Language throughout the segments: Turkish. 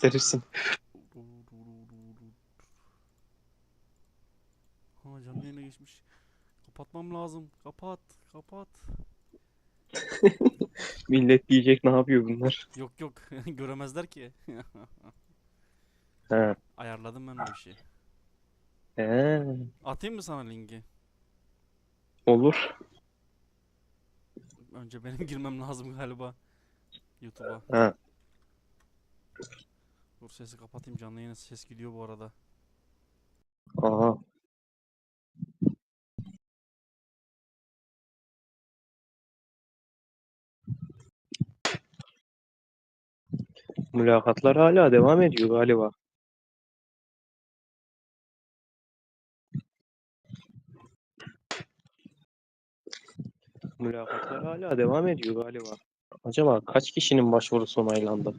gösterirsin. Ha canlı yayına geçmiş. Kapatmam lazım. Kapat. Kapat. Millet diyecek ne yapıyor bunlar. Yok yok. Göremezler ki. Ha. Ayarladım ben o işi. He. Atayım mı sana linki? Olur. Önce benim girmem lazım galiba. YouTube'a. Ha. Dur sesi kapatayım canlı yayına ses gidiyor bu arada. Aha. Mülakatlar hala devam ediyor galiba. Mülakatlar hala devam ediyor galiba. Acaba kaç kişinin başvurusu onaylandı?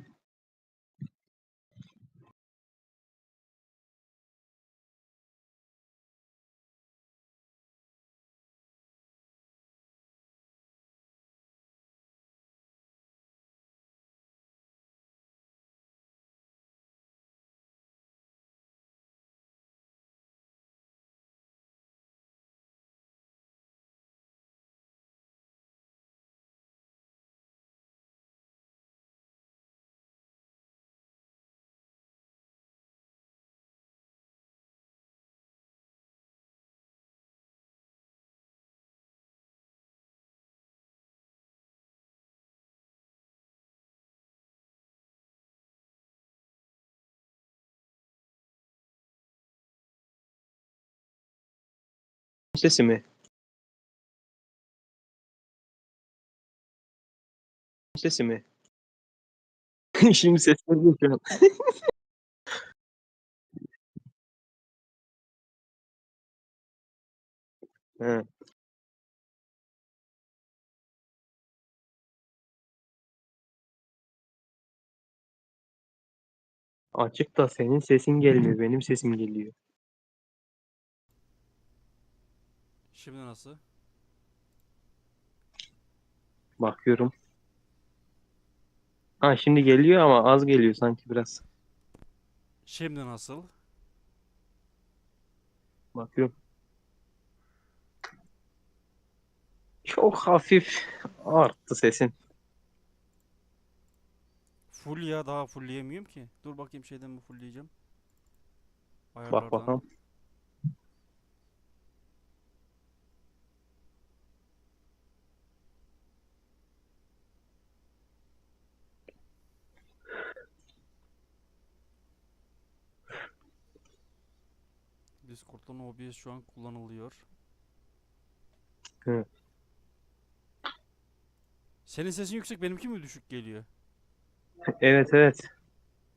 Sesi mi? Sesi mi? Şimdi ses geliyor şu an. Açık da senin sesin gelmiyor, benim sesim geliyor. Şimdi nasıl? Bakıyorum. Ha şimdi geliyor ama az geliyor sanki biraz. Şimdi nasıl? Bakıyorum. Çok hafif arttı sesin. Full ya daha fullleyemiyorum ki. Dur bakayım şeyden mi fullleyeceğim. Bak bakalım. Discord'dan OBS şu an kullanılıyor. Hı. Senin sesin yüksek benimki mi düşük geliyor? Evet evet.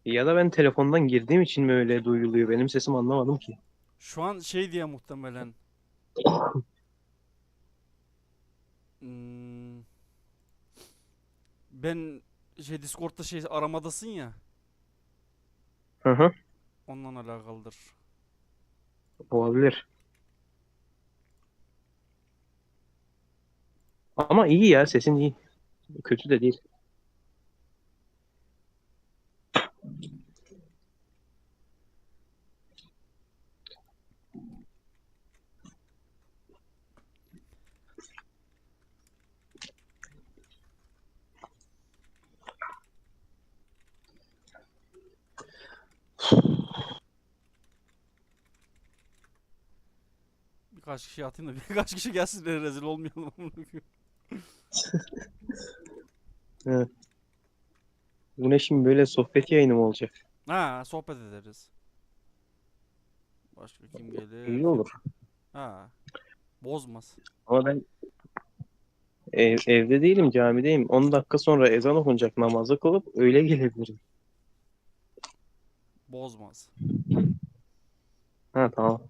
Ya da ben telefondan girdiğim için mi öyle duyuluyor? Benim sesim anlamadım ki. Şu an şey diye muhtemelen. Hmm, ben şey Discord'da şey aramadasın ya. Hı hı. Ondan alakalıdır. Olabilir. Ama iyi ya sesin iyi. Kötü de değil. Birkaç kişi atayım da birkaç kişi gelsin de rezil olmayalım. Bu ne şimdi böyle sohbet yayını mı olacak? ha sohbet ederiz. Başka kim gelir? İyi olur. Ha. Bozmaz. Ama ben ev- evde değilim, camideyim. 10 dakika sonra ezan okunacak namazı kılıp öyle gelebilirim. Bozmaz. Ha tamam.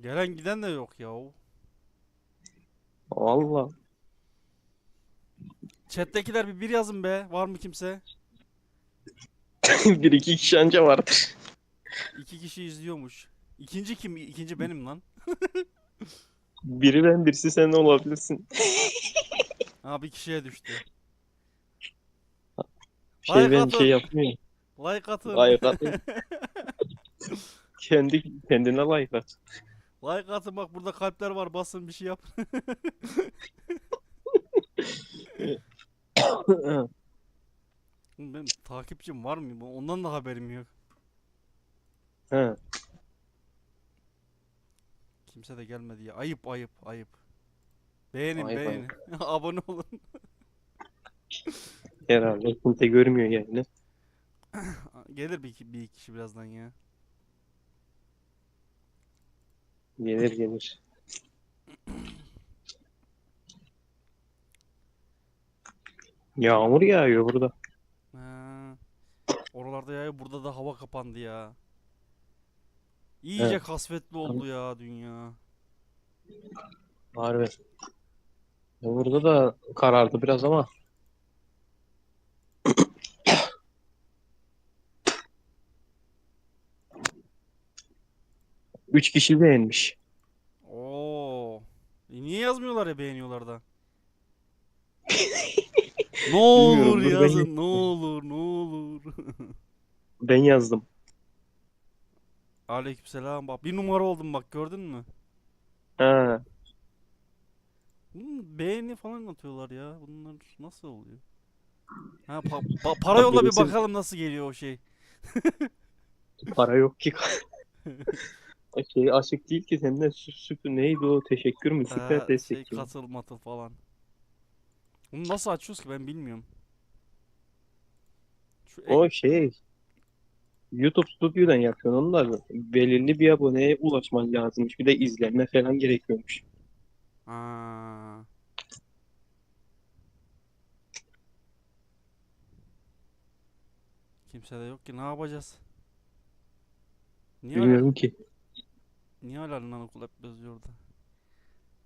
Gelen giden de yok ya. Allah. Chat'tekiler bir bir yazın be. Var mı kimse? Bir iki kişi anca vardır. İki kişi izliyormuş. İkinci kim? İkinci benim lan. Biri ben birisi sen olabilirsin. Ha bir kişiye düştü. Şey Like ben atın. şey yapmıyor. Like atın. Like atın. Kendi kendine like at. Like atın bak burada kalpler var basın bir şey yap. Benim takipçim var mı? Ondan da haberim yok. He. Kimse de gelmedi ya. Ayıp ayıp ayıp. Beğenin Ayıp, beğenin. Abone olun. Herhalde kimse görmüyor yani. Gelir bir, bir kişi birazdan ya. Gelir gelir. Yağmur yağıyor burada. Ha. Oralarda ya burada da hava kapandı ya. İyice Evet. kasvetli oldu ya dünya. Harbi. Ya Burada da karardı biraz ama. Üç kişi beğenmiş. Oo. E niye yazmıyorlar ya beğeniyorlar da? Ne olur dur ben yazın, ne olur, ne olur. Ben yazdım. Aleykümselam bak bir numara oldum bak gördün mü? Ha, beğeni falan atıyorlar ya. Bunlar nasıl oluyor? Ha pa- pa- para yolla bir birisi- bakalım nasıl geliyor o şey. para yok ki. Şey açık değil ki senden sü süper neydi o teşekkür mü? Süper Ha, şey destek katıl matıl falan. Bunu nasıl açıyoruz ki ben bilmiyorum. Şu ek- O şey YouTube Studio'dan yapıyorsun da belirli bir aboneye ulaşman lazımmış. Bir de izlenme falan gerekiyormuş. Aa. Kimse de yok ki ne yapacağız? Niye Bilmiyorum ki. Niye hala okul hep yazıyor orada?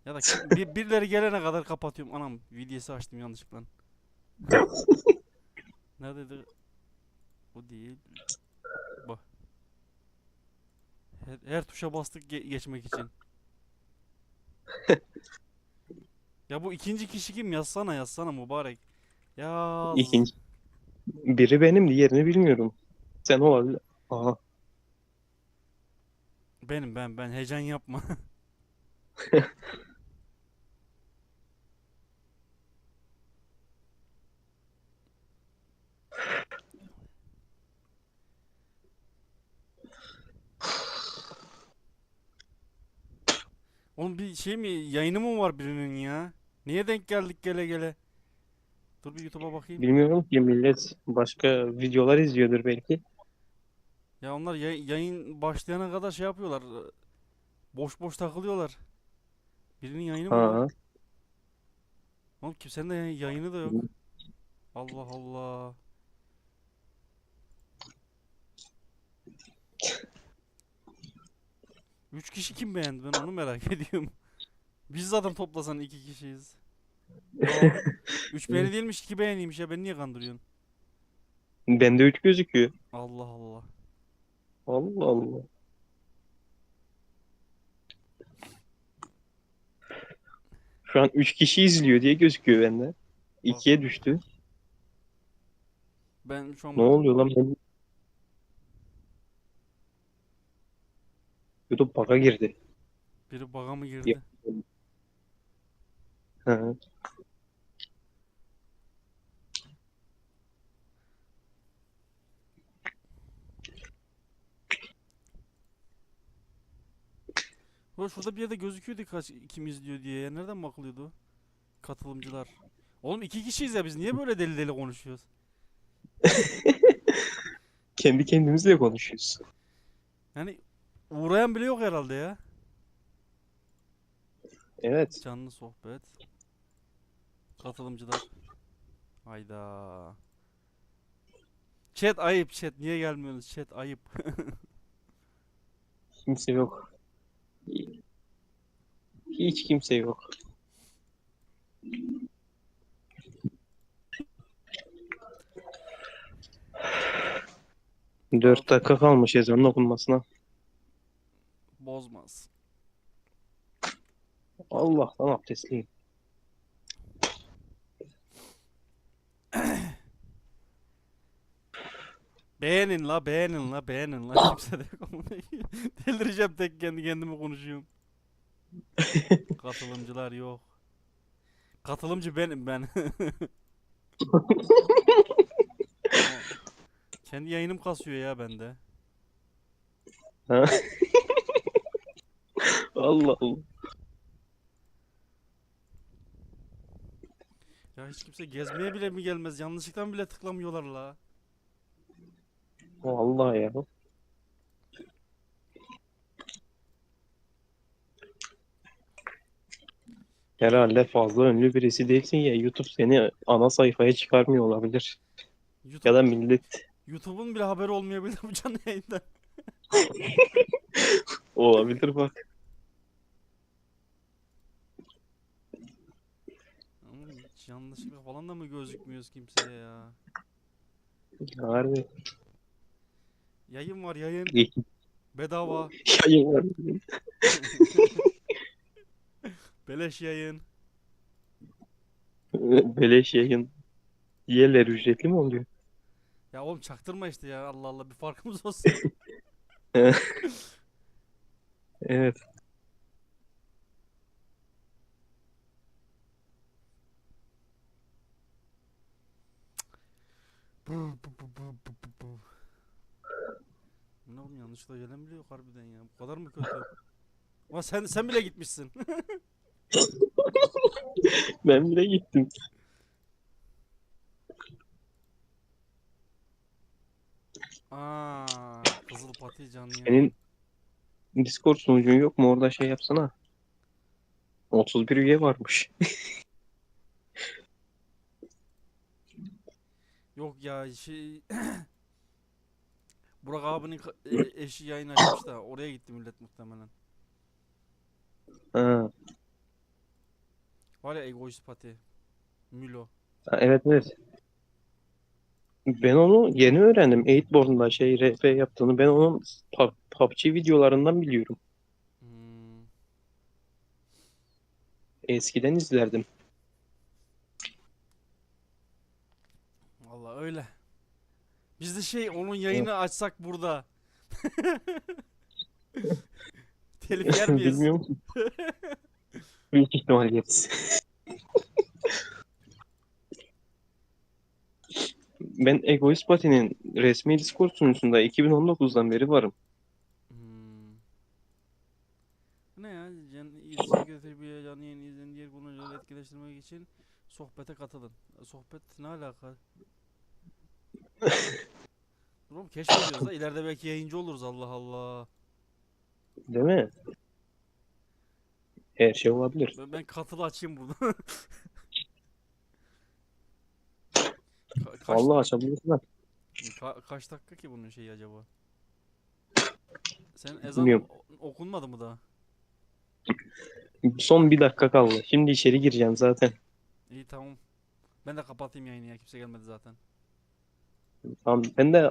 Ya da bir, birileri gelene kadar kapatıyorum. Anam videosu açtım yanlışlıkla. Neredeydi? Bu değil. Bak. Her, her tuşa bastık ge- geçmek için. Ya bu ikinci kişi kim? Yazsana yazsana mübarek. Yaz. İkinci. Biri benim, diğerini bilmiyorum. Sen olabilir. Aha. Benim ben ben heyecan yapma. Oğlum bir şey mi yayını mı var birinin ya? Niye denk geldik gele gele? Dur bir YouTube'a bakayım. Bilmiyorum ki millet başka videolar izliyordur belki. Ya onlar yay- yayın başlayana kadar şey yapıyorlar. Boş boş takılıyorlar. Birinin yayını mı var? Ha. Oğlum kimsenin de yay- yayını da yok. Allah Allah. Üç kişi kim beğendi ben onu merak ediyorum. Biz zaten toplasan iki kişiyiz. Yo, üç beğeni değilmiş iki beğeniymiş ya beni niye kandırıyorsun? Bende 3 gözüküyor. Allah Allah. Allah Allah. Şu an 3 kişi izliyor diye gözüküyor bende. 2'ye düştü. Ben şu an Ne oluyor lan ben? YouTube bug'a girdi. biri baga mı girdi? Ha. Ulan şurada bir yerde gözüküyordu kaç kim izliyor diye ya. Nereden bakılıyordu? Katılımcılar. Oğlum iki kişiyiz ya biz niye böyle deli deli konuşuyoruz? Kendi kendimizle konuşuyoruz. Yani uğrayan bile yok herhalde ya. Evet. Canlı sohbet. Katılımcılar. Hayda. Chat ayıp chat. Niye gelmiyorsunuz chat ayıp. Kimse yok. Hiç kimse yok. Dört dakika kalmış ezanın okunmasına. Bozmaz. Allah'tan abdestliyim. Beğenin la beğenin la beğenin la kimse de yok. Delireceğim tek kendi kendime konuşuyorum. Katılımcılar yok. Katılımcı benim ben. Kendi yayınım kasıyor ya bende. Ha? Allah Allah. Ya hiç kimse gezmeye bile mi gelmez? Yanlışlıkla bile tıklamıyorlar la. Vallahi ya. Herhalde fazla ünlü birisi değilsin ya YouTube seni ana sayfaya çıkarmıyor olabilir. YouTube, Ya da millet YouTube'un bile haberi olmayabilir bu canlı yayında. olabilir bak. Ama hiç yanlışlıkla falan da mı gözükmüyoruz kimseye ya? Harbi. Yayın var yayın. Bedava. Yayın var. Beleş yayın. Beleş yayın. Diğerleri ücretli mi oluyor? Ya oğlum çaktırma işte ya Allah Allah bir farkımız olsun. Evet. Bu, bu, bu, bu, bu, bu, bu. Yanlışlıkla gelen bile yok harbiden ya. Bu kadar mı kötü? Ama sen sen bile gitmişsin. Ben bile gittim. Aa, Kızıl Pati canlı yayın. Senin Discord sunucun yok mu? Orada şey yapsana. 31 üye varmış. Yok ya şey Burak abinin e- eşi yayın açmış da oraya gitti millet muhtemelen. Ha. Var ya egoist pati. Mülo. Ha, Evet evet. Ben onu yeni öğrendim. 8born'da şey RP yaptığını. Ben onun Pub- PUBG videolarından biliyorum. Hmm. Eskiden izlerdim. Vallahi öyle. Biz de şey onun yayını açsak burada. Telif yer miyiz? Bilmiyorum. Büyük ihtimal yeriz. Ben Egoist Pati'nin resmi Discord sunucusunda 2019'dan beri varım. Hmm. Bu Ne ya? Can, ilişki götürüp canlı yayını izleyen diğer kullanıcıları etkileştirmek için sohbete katılın. Sohbet ne alaka? Oğlum keşfediyoruz da ileride belki yayıncı oluruz Allah Allah. Değil mi? Her şey olabilir. Ben, ben katılı açayım burada. Ka- kaç, Allah açabilirsin. ka- kaç dakika ki bunun şeyi acaba? Sen ezan Bilmiyorum. okunmadı mı daha? Son bir dakika kaldı. Şimdi içeri gireceğim zaten. İyi tamam. Ben de kapatayım yayını ya kimse gelmedi zaten. Tamam, ben de